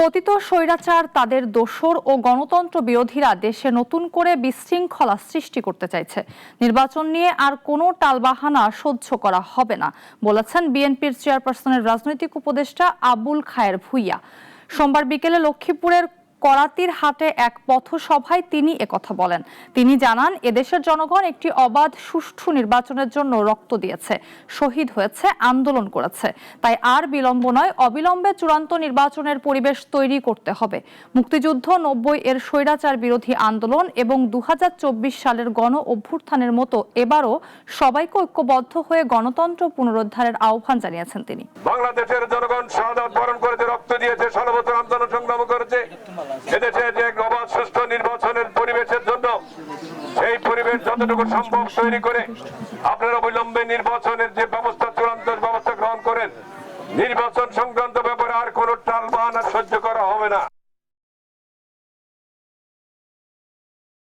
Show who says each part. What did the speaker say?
Speaker 1: পতিত স্বৈরাচার, তাদের দোসর ও গণতন্ত্র বিরোধীরা দেশে নতুন করে বিশৃঙ্খলা সৃষ্টি করতে চাইছে। নির্বাচন নিয়ে আর কোনো টালবাহানা সহ্য করা হবে না, বলেছেন বিএনপির চেয়ারপারসনের রাজনৈতিক উপদেষ্টা আবুল খায়ের ভুইয়া। সোমবার বিকেলে লক্ষ্মীপুরের করাতির হাটে এক পথসভায় তিনি একথা বলেন। তিনি জানান, এদেশের জনগণ একটি অবাধ সুষ্ঠু নির্বাচনের জন্য রক্ত দিয়েছে, শহীদ হয়েছে, আন্দোলন করেছে। তাই আর বিলম্ব নয়, অবিলম্বে চূড়ান্ত নির্বাচনের পরিবেশ তৈরি করতে হবে। মুক্তিযুদ্ধ, নব্বই এর স্বৈরাচার বিরোধী আন্দোলন এবং দু হাজার চব্বিশ সালের গণ অভ্যুত্থানের মতো এবারও সবাইকে ঐক্যবদ্ধ হয়ে গণতন্ত্র পুনরুদ্ধারের আহ্বান জানিয়েছেন তিনি।
Speaker 2: বাংলাদেশের জনগণ বরণ করেছে রক্ত দিয়েছে সর্বত্র আন্দোলন সংগ্রাম করেছে এদেশে যে অবাধ সুষ্ঠু নির্বাচনের পরিবেশের জন্য, সেই পরিবেশ যতটুকু সম্ভব তৈরি করে আপনারা অবিলম্বে নির্বাচনের যে ব্যবস্থা, চূড়ান্ত ব্যবস্থা গ্রহণ করেন, নির্বাচন সংক্রান্ত ব্যাপারে